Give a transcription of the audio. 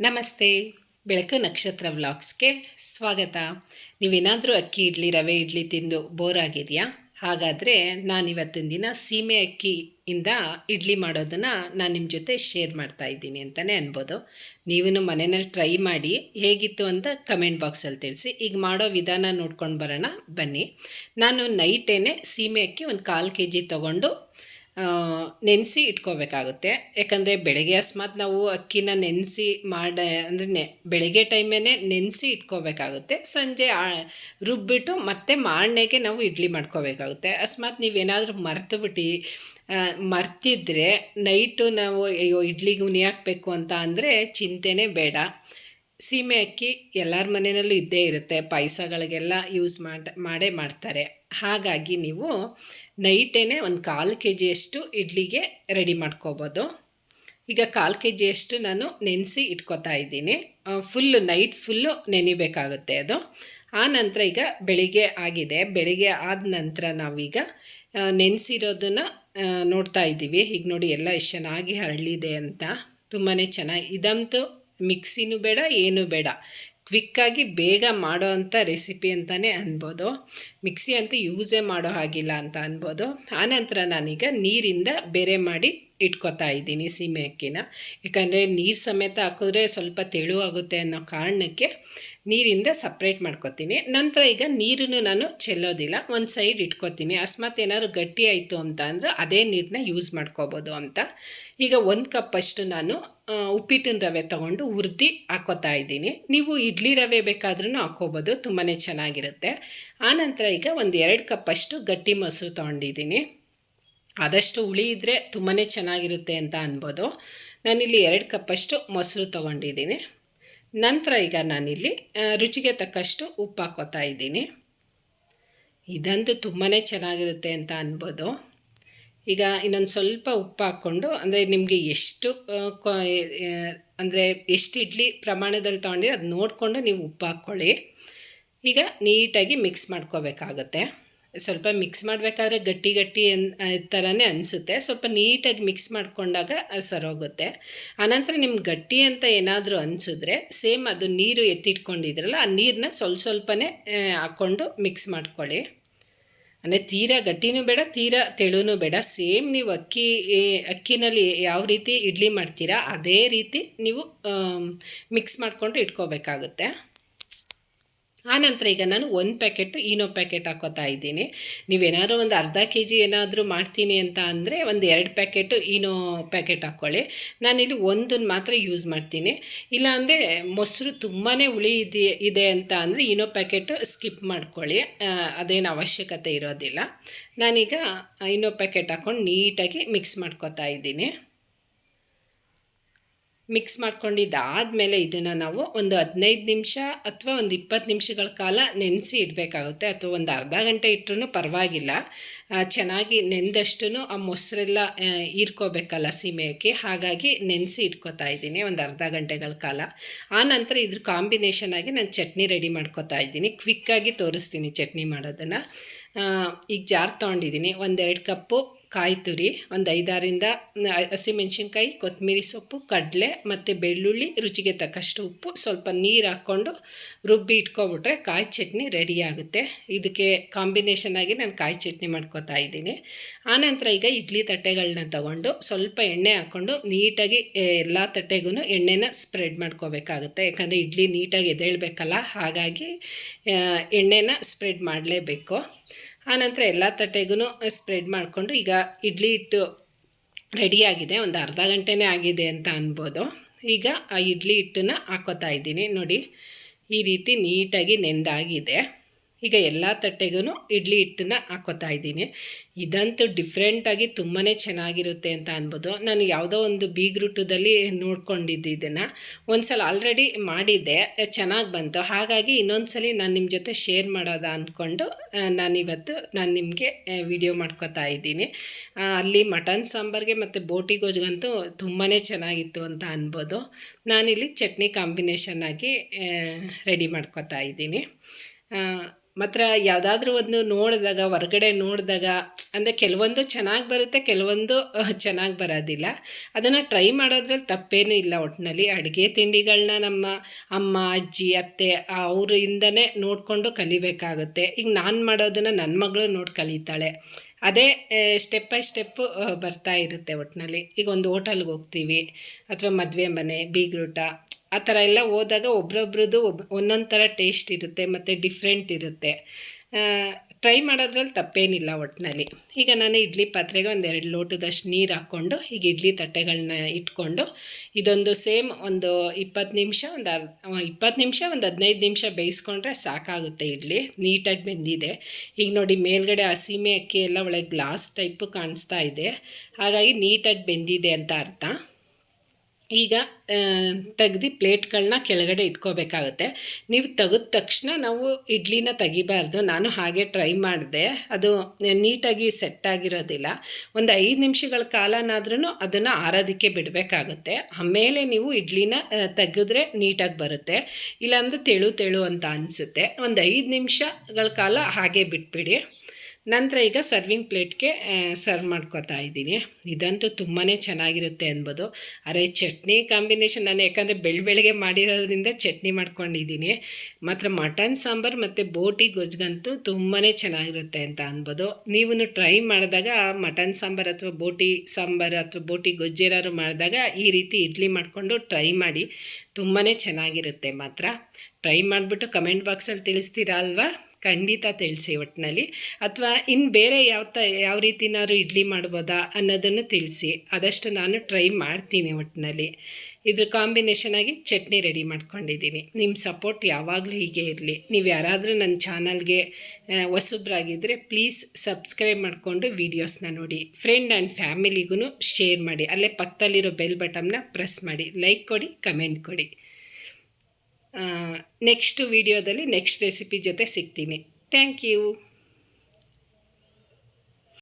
ನಮಸ್ತೆ. ಬೆಳಕು ನಕ್ಷತ್ರ ವ್ಲಾಗ್ಸ್ಗೆ ಸ್ವಾಗತ. ನೀವೇನಾದರೂ ಅಕ್ಕಿ, ಇಡ್ಲಿ, ರವೆ, ಇಡ್ಲಿ ತಿಂದು ಬೋರ್ ಆಗಿದೆಯಾ? ಹಾಗಾದರೆ ನಾನು ಇವತ್ತಿನ ದಿನ ಸೀಮೆ ಅಕ್ಕಿಯಿಂದ ಇಡ್ಲಿ ಮಾಡೋದನ್ನು ನಾನು ನಿಮ್ಮ ಜೊತೆ ಶೇರ್ ಮಾಡ್ತಾ ಇದ್ದೀನಿ ಅಂತಲೇ ಅನ್ಬೋದು. ನೀವೂ ಮನೆಯಲ್ಲಿ ಟ್ರೈ ಮಾಡಿ ಹೇಗಿತ್ತು ಅಂತ ಕಮೆಂಟ್ ಬಾಕ್ಸಲ್ಲಿ ತಿಳಿಸಿ. ಈಗ ಮಾಡೋ ವಿಧಾನ ನೋಡ್ಕೊಂಡು ಬರೋಣ. ಬನ್ನಿ. ನಾನು ನೈಟೇನೆ ಸೀಮೆ ಅಕ್ಕಿ ಒಂದು ಕಾಲು ಕೆ ಜಿ ತೊಗೊಂಡು ನೆನೆಸಿ ಇಟ್ಕೋಬೇಕಾಗುತ್ತೆ. ಯಾಕಂದರೆ ಬೆಳಗ್ಗೆ ಅಸ್ಮಾತ್ ನಾವು ಅಕ್ಕಿನ ನೆನೆಸಿ ಮಾಡ, ಅಂದರೆ ಬೆಳಗ್ಗೆ ಟೈಮೇ ನೆನೆಸಿ ಇಟ್ಕೋಬೇಕಾಗುತ್ತೆ. ಸಂಜೆ ರುಬ್ಬಿಟ್ಟು ಮತ್ತೆ ಮಾರನೆಗೆ ನಾವು ಇಡ್ಲಿ ಮಾಡ್ಕೋಬೇಕಾಗುತ್ತೆ. ಅಸ್ಮಾತ್ ನೀವೇನಾದರೂ ಮರೆತು ಬಿಟ್ಟು ಮರ್ತಿದ್ರೆ ನೈಟು ನಾವು, ಅಯ್ಯೋ, ಇಡ್ಲಿಗೆ ಉನಿ ಹಾಕಬೇಕು ಅಂತ ಅಂದರೆ ಚಿಂತೆನೇ ಬೇಡ. ಸೀಮೆ ಅಕ್ಕಿ ಎಲ್ಲರ ಮನೆಯಲ್ಲೂ ಇದ್ದೇ ಇರುತ್ತೆ. ಪಾಯಸಗಳಿಗೆಲ್ಲ ಯೂಸ್ ಮಾಡಿ, ಮಾಡೇ ಮಾಡ್ತಾರೆ. ಹಾಗಾಗಿ ನೀವು ನೈಟೇನೆ ಒಂದು ಕಾಲು ಕೆ ಜಿಯಷ್ಟು ಇಡ್ಲಿಗೆ ರೆಡಿ ಮಾಡ್ಕೋಬೋದು. ಈಗ ಕಾಲು ಕೆ ಜಿಯಷ್ಟು ನಾನು ನೆನೆಸಿ ಇಟ್ಕೋತಾ ಇದ್ದೀನಿ. ಫುಲ್ಲು ನೈಟ್ ಫುಲ್ಲು ನೆನಿಬೇಕಾಗುತ್ತೆ ಅದು. ಆ ನಂತರ ಈಗ ಬೆಳಿಗ್ಗೆ ಆಗಿದೆ. ಬೆಳಿಗ್ಗೆ ಆದ ನಂತರ ನಾವೀಗ ನೆನೆಸಿರೋದನ್ನು ನೋಡ್ತಾ ಇದ್ದೀವಿ. ಈಗ ನೋಡಿ ಎಲ್ಲ ಎಷ್ಟು ಚೆನ್ನಾಗಿ ಹರಳಿದೆ ಅಂತ. ತುಂಬಾ ಚೆನ್ನಾಗಿ. ಇದಂತೂ ಮಿಕ್ಸಿನೂ ಬೇಡ, ಏನೂ ಬೇಡ. ಕ್ವಿಕ್ಕಾಗಿ ಬೇಗ ಮಾಡೋ ಅಂಥ ರೆಸಿಪಿ ಅಂತಲೇ ಅನ್ಬೋದು. ಮಿಕ್ಸಿ ಅಂತೂ ಯೂಸೇ ಮಾಡೋ ಹಾಗಿಲ್ಲ ಅಂತ ಅನ್ಬೋದು. ಆನಂತರ ನಾನೀಗ ನೀರಿಂದ ಬೇರೆ ಮಾಡಿ ಇಟ್ಕೊತಾ ಇದ್ದೀನಿ ಸೀಮೆ ಅಕ್ಕಿನ. ಯಾಕಂದರೆ ನೀರು ಸಮೇತ ಹಾಕಿದ್ರೆ ಸ್ವಲ್ಪ ತೆಳುವಾಗುತ್ತೆ ಅನ್ನೋ ಕಾರಣಕ್ಕೆ ನೀರಿಂದ ಸಪ್ರೇಟ್ ಮಾಡ್ಕೊತೀನಿ. ನಂತರ ಈಗ ನೀರನ್ನು ನಾನು ಚೆಲ್ಲೋದಿಲ್ಲ, ಒಂದು ಸೈಡ್ ಇಟ್ಕೊತೀನಿ. ಅಕಸ್ಮಾತ್ ಏನಾದ್ರು ಗಟ್ಟಿ ಆಯಿತು ಅಂತ ಅಂದರೆ ಅದೇ ನೀರನ್ನ ಯೂಸ್ ಮಾಡ್ಕೋಬೋದು ಅಂತ. ಈಗ ಒಂದು ಕಪ್ಪಷ್ಟು ನಾನು ಉಪ್ಪಿಟ್ಟಿನ ರವೆ ತಗೊಂಡು ಹುರಿದು ಹಾಕೋತಾ ಇದ್ದೀನಿ. ನೀವು ಇಡ್ಲಿ ರವೆ ಬೇಕಾದ್ರೂ ಹಾಕ್ಕೋಬೋದು ತುಂಬಾ ಚೆನ್ನಾಗಿರುತ್ತೆ. ಆನಂತರ ಈಗ ಒಂದು ಎರಡು ಕಪ್ಪಷ್ಟು ಗಟ್ಟಿ ಮೊಸರು ತೊಗೊಂಡಿದ್ದೀನಿ. ಆದಷ್ಟು ಹುಳಿ ಇದ್ದರೆ ತುಂಬಾ ಚೆನ್ನಾಗಿರುತ್ತೆ ಅಂತ ಅನ್ಬೋದು. ನಾನಿಲ್ಲಿ ಎರಡು ಕಪ್ಪಷ್ಟು ಮೊಸರು ತೊಗೊಂಡಿದ್ದೀನಿ. ನಂತರ ಈಗ ನಾನಿಲ್ಲಿ ರುಚಿಗೆ ತಕ್ಕಷ್ಟು ಉಪ್ಪು ಹಾಕೋತಾ ಇದ್ದೀನಿ. ಇದಂತೂ ತುಂಬಾ ಚೆನ್ನಾಗಿರುತ್ತೆ ಅಂತ ಅನ್ಬೋದು. ಈಗ ಇನ್ನೊಂದು ಸ್ವಲ್ಪ ಉಪ್ಪು ಹಾಕ್ಕೊಂಡು, ಅಂದರೆ ನಿಮಗೆ ಎಷ್ಟು ಅಂದರೆ ಎಷ್ಟು ಇಡ್ಲಿ ಪ್ರಮಾಣದಲ್ಲಿ ತೊಗೊಂಡಿರೋ ಅದು ನೋಡಿಕೊಂಡು ನೀವು ಉಪ್ಪು ಹಾಕ್ಕೊಳ್ಳಿ. ಈಗ ನೀಟಾಗಿ ಮಿಕ್ಸ್ ಮಾಡ್ಕೋಬೇಕಾಗತ್ತೆ. ಸ್ವಲ್ಪ ಮಿಕ್ಸ್ ಮಾಡಬೇಕಾದ್ರೆ ಗಟ್ಟಿ ಗಟ್ಟಿ ಅನ್ ಥರನೇ ಅನಿಸುತ್ತೆ. ಸ್ವಲ್ಪ ನೀಟಾಗಿ ಮಿಕ್ಸ್ ಮಾಡಿಕೊಂಡಾಗ ಸರೋಗುತ್ತೆ. ಆನಂತರ ನಿಮ್ಗೆ ಗಟ್ಟಿ ಅಂತ ಏನಾದರೂ ಅನಿಸಿದ್ರೆ, ಸೇಮ್ ಅದು ನೀರು ಎತ್ತಿಟ್ಕೊಂಡಿದ್ರಲ್ಲ, ಆ ನೀರನ್ನ ಸ್ವಲ್ಪ ಸ್ವಲ್ಪನೇ ಹಾಕ್ಕೊಂಡು ಮಿಕ್ಸ್ ಮಾಡ್ಕೊಳ್ಳಿ. ಅಂದರೆ ತೀರಾ ಗಟ್ಟಿನೂ ಬೇಡ, ತೀರಾ ತೆಳುನೂ ಬೇಡ. ಸೇಮ್ ನೀವು ಅಕ್ಕಿ ಅಕ್ಕಿನಲ್ಲಿ ಯಾವ ರೀತಿ ಇಡ್ಲಿ ಮಾಡ್ತೀರಾ, ಅದೇ ರೀತಿ ನೀವು ಮಿಕ್ಸ್ ಮಾಡಿಕೊಂಡು ಇಟ್ಕೋಬೇಕಾಗುತ್ತೆ. ಆನಂತರ ಈಗ ನಾನು ಒಂದು ಪ್ಯಾಕೆಟ್ ಈನೋ ಪ್ಯಾಕೆಟ್ ಹಾಕೋತಾ ಇದ್ದೀನಿ. ನೀವೇನಾದರೂ ಒಂದು ಅರ್ಧ ಕೆ ಜಿ ಏನಾದರೂ ಮಾಡ್ತೀನಿ ಅಂತ ಅಂದರೆ ಒಂದು ಎರಡು ಪ್ಯಾಕೆಟು ಈನೋ ಪ್ಯಾಕೆಟ್ ಹಾಕ್ಕೊಳ್ಳಿ ನಾನಿಲ್ಲಿ ಒಂದನ್ನು ಮಾತ್ರ ಯೂಸ್ ಮಾಡ್ತೀನಿ. ಇಲ್ಲಾಂದರೆ ಮೊಸರು ತುಂಬಾ ಹುಳಿ ಇದೆ ಇದೆ ಅಂತ ಅಂದರೆ ಈನೋ ಪ್ಯಾಕೆಟ್ ಸ್ಕಿಪ್ ಮಾಡ್ಕೊಳ್ಳಿ. ಅದೇನು ಅವಶ್ಯಕತೆ ಇರೋದಿಲ್ಲ. ನಾನೀಗ ಈನೋ ಪ್ಯಾಕೆಟ್ ಹಾಕ್ಕೊಂಡು ನೀಟಾಗಿ ಮಿಕ್ಸ್ ಮಾಡ್ಕೋತಾ ಇದ್ದೀನಿ. ಮಿಕ್ಸ್ ಮಾಡ್ಕೊಂಡಿದ್ದಾದಮೇಲೆ ಇದನ್ನು ನಾವು ಒಂದು ಹದಿನೈದು ನಿಮಿಷ ಅಥವಾ ಒಂದು ಇಪ್ಪತ್ತು ನಿಮಿಷಗಳ ಕಾಲ ನೆನೆಸಿ ಇಡಬೇಕಾಗುತ್ತೆ. ಅಥವಾ ಒಂದು ಅರ್ಧ ಗಂಟೆ ಇಟ್ಟರೂ ಪರವಾಗಿಲ್ಲ. ಚೆನ್ನಾಗಿ ನೆಂದಷ್ಟು ಆ ಮೊಸರೆಲ್ಲ ಹೀರ್ಕೋಬೇಕಲ್ಲ ಸೀಮೆಯಕ್ಕೆ. ಹಾಗಾಗಿ ನೆನೆಸಿ ಇಟ್ಕೋತಾ ಇದ್ದೀನಿ ಒಂದು ಅರ್ಧ ಗಂಟೆಗಳ ಕಾಲ. ಆ ನಂತರ ಇದ್ರ ಕಾಂಬಿನೇಷನ್ ಆಗಿ ನಾನು ಚಟ್ನಿ ರೆಡಿ ಮಾಡ್ಕೋತಾ ಇದ್ದೀನಿ. ಕ್ವಿಕ್ಕಾಗಿ ತೋರಿಸ್ತೀನಿ ಚಟ್ನಿ ಮಾಡೋದನ್ನು. ಈಗ ಜಾರ್ ತೊಗೊಂಡಿದ್ದೀನಿ. ಒಂದೆರಡು ಕಪ್ಪು ಕಾಯಿ ತುರಿ, ಒಂದು ಐದಾರಿಂದ ಹಸಿಮೆಣ್ಸಿನ್ಕಾಯಿ ಕೊತ್ತಂಬರಿ ಸೊಪ್ಪು, ಕಡಲೆ ಮತ್ತು ಬೆಳ್ಳುಳ್ಳಿ, ರುಚಿಗೆ ತಕ್ಕಷ್ಟು ಉಪ್ಪು, ಸ್ವಲ್ಪ ನೀರು ಹಾಕ್ಕೊಂಡು ರುಬ್ಬಿ ಇಟ್ಕೊಬಿಟ್ರೆ ಕಾಯಿ ಚಟ್ನಿ ರೆಡಿ ಆಗುತ್ತೆ. ಇದಕ್ಕೆ ಕಾಂಬಿನೇಷನ್ ಆಗಿ ನಾನು ಕಾಯಿ ಚಟ್ನಿ ಮಾಡ್ಕೋತಾ ಇದ್ದೀನಿ. ಆನಂತರ ಈಗ ಇಡ್ಲಿ ತಟ್ಟೆಗಳನ್ನ ತಗೊಂಡು ಸ್ವಲ್ಪ ಎಣ್ಣೆ ಹಾಕ್ಕೊಂಡು ನೀಟಾಗಿ ಎಲ್ಲ ತಟ್ಟೆಗೂ ಎಣ್ಣೆನ ಸ್ಪ್ರೆಡ್ ಮಾಡ್ಕೋಬೇಕಾಗುತ್ತೆ. ಯಾಕಂದರೆ ಇಡ್ಲಿ ನೀಟಾಗಿ ಎದ್ದೇಳ್ಬೇಕಲ್ಲ, ಹಾಗಾಗಿ ಎಣ್ಣೆನ ಸ್ಪ್ರೆಡ್ ಮಾಡಲೇಬೇಕು. ಆನಂತರ ಎಲ್ಲ ತಟ್ಟೆಗೂ ಸ್ಪ್ರೆಡ್ ಮಾಡಿಕೊಂಡು ಈಗ ಇಡ್ಲಿ ಹಿಟ್ಟು ರೆಡಿಯಾಗಿದೆ ಒಂದು ಅರ್ಧ ಗಂಟೆನೇ ಆಗಿದೆ ಅಂತ ಅನ್ಬೋದು. ಈಗ ಆ ಇಡ್ಲಿ ಹಿಟ್ಟನ್ನು ಹಾಕೋತಾ ಇದ್ದೀನಿ. ನೋಡಿ, ಈ ರೀತಿ ನೀಟಾಗಿ ನೆಂದಾಗಿದೆ. ಈಗ ಎಲ್ಲ ತಟ್ಟೆಗೂ ಇಡ್ಲಿ ಹಿಟ್ಟನ್ನ ಹಾಕೋತಾ ಇದ್ದೀನಿ. ಇದಂತೂ ಡಿಫ್ರೆಂಟಾಗಿ ತುಂಬಾ ಚೆನ್ನಾಗಿರುತ್ತೆ ಅಂತ ಅನ್ಬೋದು. ನಾನು ಯಾವುದೋ ಒಂದು ಬೀಗ್ರೂಟದಲ್ಲಿ ನೋಡ್ಕೊಂಡಿದ್ದು ಇದನ್ನು. ಒಂದು ಸಲ ಆಲ್ರೆಡಿ ಮಾಡಿದ್ದೆ. ಚೆನ್ನಾಗಿ ಬಂತು. ಹಾಗಾಗಿ ಇನ್ನೊಂದು ಸಲ ನಾನು ನಿಮ್ಮ ಜೊತೆ ಶೇರ್ ಮಾಡೋದ ಅಂದ್ಕೊಂಡು ನಾನಿವತ್ತು ನಾನು ನಿಮಗೆ ವಿಡಿಯೋ ಮಾಡ್ಕೋತಾ ಇದ್ದೀನಿ. ಅಲ್ಲಿ ಮಟನ್ ಸಾಂಬಾರಿಗೆ ಮತ್ತು ಬೋಟಿ ಗೊಜ್ಗಂತೂ ತುಂಬಾ ಚೆನ್ನಾಗಿತ್ತು ಅಂತ ಅನ್ಬೋದು. ನಾನಿಲ್ಲಿ ಚಟ್ನಿ ಕಾಂಬಿನೇಷನ್ ಆಗಿ ರೆಡಿ ಮಾಡ್ಕೋತಾ ಇದ್ದೀನಿ. ಮಾತ್ರ ಯಾವುದಾದ್ರೂ ಒಂದು ನೋಡಿದಾಗ, ಹೊರ್ಗಡೆ ನೋಡಿದಾಗ, ಅಂದರೆ ಕೆಲವೊಂದು ಚೆನ್ನಾಗಿ ಬರುತ್ತೆ, ಕೆಲವೊಂದು ಚೆನ್ನಾಗಿ ಬರೋದಿಲ್ಲ. ಅದನ್ನು ಟ್ರೈ ಮಾಡೋದ್ರಲ್ಲಿ ತಪ್ಪೇನೂ ಇಲ್ಲ ಒಟ್ಟಿನಲ್ಲಿ ಅಡುಗೆ ತಿಂಡಿಗಳನ್ನ ನಮ್ಮ ಅಮ್ಮ, ಅಜ್ಜಿ, ಅತ್ತೆ, ಅವರಿಂದನೇ ನೋಡಿಕೊಂಡು ಕಲಿಬೇಕಾಗುತ್ತೆ. ಈಗ ನಾನು ಮಾಡೋದನ್ನು ನನ್ನ ಮಗಳು ನೋಡಿ ಕಲಿತಾಳೆ. ಅದೇ ಸ್ಟೆಪ್ ಬೈ ಸ್ಟೆಪ್ಪು ಬರ್ತಾ ಇರುತ್ತೆ ಒಟ್ಟಿನಲ್ಲಿ ಈಗ ಒಂದು ಹೋಟೆಲ್ಗೆ ಹೋಗ್ತೀವಿ, ಅಥವಾ ಮದುವೆ ಮನೆ, ಬೀಗ್ರೂಟ ಆ ಥರ ಎಲ್ಲ ಹೋದಾಗ ಒಬ್ರೊಬ್ರದ್ದು ಒಬ್ ಒಂದೊಂದು ಥರ ಟೇಸ್ಟ್ ಇರುತ್ತೆ ಮತ್ತು ಡಿಫ್ರೆಂಟ್ ಇರುತ್ತೆ. ಟ್ರೈ ಮಾಡೋದ್ರಲ್ಲಿ ತಪ್ಪೇನಿಲ್ಲ ಒಟ್ಟಿನಲ್ಲಿ ಈಗ ನಾನು ಇಡ್ಲಿ ಪಾತ್ರೆಗೆ ಒಂದೆರಡು ಲೋಟದಷ್ಟು ನೀರು ಹಾಕ್ಕೊಂಡು, ಈಗ ಇಡ್ಲಿ ತಟ್ಟೆಗಳನ್ನ ಇಟ್ಕೊಂಡು, ಇದೊಂದು ಸೇಮ್ ಒಂದು ಇಪ್ಪತ್ತು ನಿಮಿಷ, ಒಂದು ಅರ್ ಇಪ್ಪತ್ತು ನಿಮಿಷ, ಒಂದು ಹದಿನೈದು ನಿಮಿಷ ಬೇಯಿಸ್ಕೊಂಡ್ರೆ ಸಾಕಾಗುತ್ತೆ ಇಡ್ಲಿ. ನೀಟಾಗಿ ಬೆಂದಿದೆ. ಈಗ ನೋಡಿ, ಮೇಲ್ಗಡೆ ಹಸಿಮೆ ಅಕ್ಕಿ ಎಲ್ಲ ಒಳಗೆ ಗ್ಲಾಸ್ ಟೈಪು ಕಾಣಿಸ್ತಾ ಇದೆ. ಹಾಗಾಗಿ ನೀಟಾಗಿ ಬೆಂದಿದೆ ಅಂತ ಅರ್ಥ. ಈಗ ತೆಗ್ದು ಪ್ಲೇಟ್ಗಳನ್ನ ಕೆಳಗಡೆ ಇಟ್ಕೋಬೇಕಾಗುತ್ತೆ. ನೀವು ತೆಗೆದ ತಕ್ಷಣ ನಾವು ಇಡ್ಲಿನ ತೆಗಿಬಾರ್ದು. ನಾನು ಹಾಗೆ ಟ್ರೈ ಮಾಡಿದೆ. ಅದು ನೀಟಾಗಿ ಸೆಟ್ ಆಗಿರೋದಿಲ್ಲ. ಒಂದು ಐದು ನಿಮಿಷಗಳ ಕಾಲನಾದ್ರೂ ಅದನ್ನು ಆರೋದಕ್ಕೆ ಬಿಡಬೇಕಾಗುತ್ತೆ. ಆಮೇಲೆ ನೀವು ಇಡ್ಲಿನ ತೆಗೆದ್ರೆ ನೀಟಾಗಿ ಬರುತ್ತೆ. ಇಲ್ಲಾಂದರೆ ತೆಳು ತೆಳು ಅಂತ ಅನಿಸುತ್ತೆ. ಒಂದು ಐದು ನಿಮಿಷಗಳ ಕಾಲ ಹಾಗೆ ಬಿಟ್ಬಿಡಿ. ನಂತರ ಈಗ ಸರ್ವಿಂಗ್ ಪ್ಲೇಟ್ಗೆ ಸರ್ವ್ ಮಾಡ್ಕೊತಾ ಇದ್ದೀನಿ ಇದಂತೂ ತುಂಬಾ ಚೆನ್ನಾಗಿರುತ್ತೆ ಅನ್ಬೋದು. ಅರೆ, ಚಟ್ನಿ ಕಾಂಬಿನೇಷನ್ ನಾನು ಯಾಕಂದರೆ ಬೆಳ್ ಬೆಳಗ್ಗೆ ಮಾಡಿರೋದ್ರಿಂದ ಚಟ್ನಿ ಮಾಡ್ಕೊಂಡಿದ್ದೀನಿ. ಮಾತ್ರ ಮಟನ್ ಸಾಂಬಾರು ಮತ್ತು ಬೋಟಿ ಗೊಜ್ಜಗಂತೂ ತುಂಬಾ ಚೆನ್ನಾಗಿರುತ್ತೆ ಅಂತ ಅನ್ಬೋದು. ನೀವು ಟ್ರೈ ಮಾಡಿದಾಗ ಮಟನ್ ಸಾಂಬಾರು ಅಥವಾ ಬೋಟಿ ಸಾಂಬಾರು ಅಥವಾ ಬೋಟಿ ಗೊಜ್ಜೇನಾದ್ರು ಮಾಡಿದಾಗ ಈ ರೀತಿ ಇಡ್ಲಿ ಮಾಡಿಕೊಂಡು ಟ್ರೈ ಮಾಡಿ. ತುಂಬಾ ಚೆನ್ನಾಗಿರುತ್ತೆ ಮಾತ್ರ. ಟ್ರೈ ಮಾಡಿಬಿಟ್ಟು ಕಮೆಂಟ್ ಬಾಕ್ಸಲ್ಲಿ ತಿಳಿಸ್ತೀರಾ ಅಲ್ವಾ? ಖಂಡಿತ ತಿಳಿಸಿ ಒಟ್ಟಿನಲ್ಲಿ ಅಥವಾ ಇನ್ನು ಬೇರೆ ಯಾವ ತ, ಯಾವ ರೀತಿನಾದ್ರು ಇಡ್ಲಿ ಮಾಡ್ಬೋದಾ ಅನ್ನೋದನ್ನು ತಿಳಿಸಿ. ಆದಷ್ಟು ನಾನು ಟ್ರೈ ಮಾಡ್ತೀನಿ ಒಟ್ಟಿನಲ್ಲಿ ಇದ್ರ ಕಾಂಬಿನೇಷನ್ ಆಗಿ ಚಟ್ನಿ ರೆಡಿ ಮಾಡ್ಕೊಂಡಿದ್ದೀನಿ. ನಿಮ್ಮ ಸಪೋರ್ಟ್ ಯಾವಾಗಲೂ ಹೀಗೆ ಇರಲಿ. ನೀವು ಯಾರಾದರೂ ನನ್ನ ಚಾನಲ್ಗೆ ಹೊಸಬ್ರಾಗಿದ್ದರೆ ಪ್ಲೀಸ್ ಸಬ್ಸ್ಕ್ರೈಬ್ ಮಾಡಿಕೊಂಡು ವೀಡಿಯೋಸ್ನ ನೋಡಿ. ಫ್ರೆಂಡ್ ಆ್ಯಂಡ್ ಫ್ಯಾಮಿಲಿಗೂ ಶೇರ್ ಮಾಡಿ. ಅಲ್ಲೇ ಪಕ್ಕದಲ್ಲಿರೋ ಬೆಲ್ ಬಟನ್ನ ಪ್ರೆಸ್ ಮಾಡಿ. ಲೈಕ್ ಕೊಡಿ, ಕಮೆಂಟ್ ಕೊಡಿ. ನೆಕ್ಸ್ಟ್ ವಿಡಿಯೋದಲ್ಲಿ ನೆಕ್ಸ್ಟ್ ರೆಸಿಪಿ ಜೊತೆ ಸಿಗ್ತೀನಿ. Thank you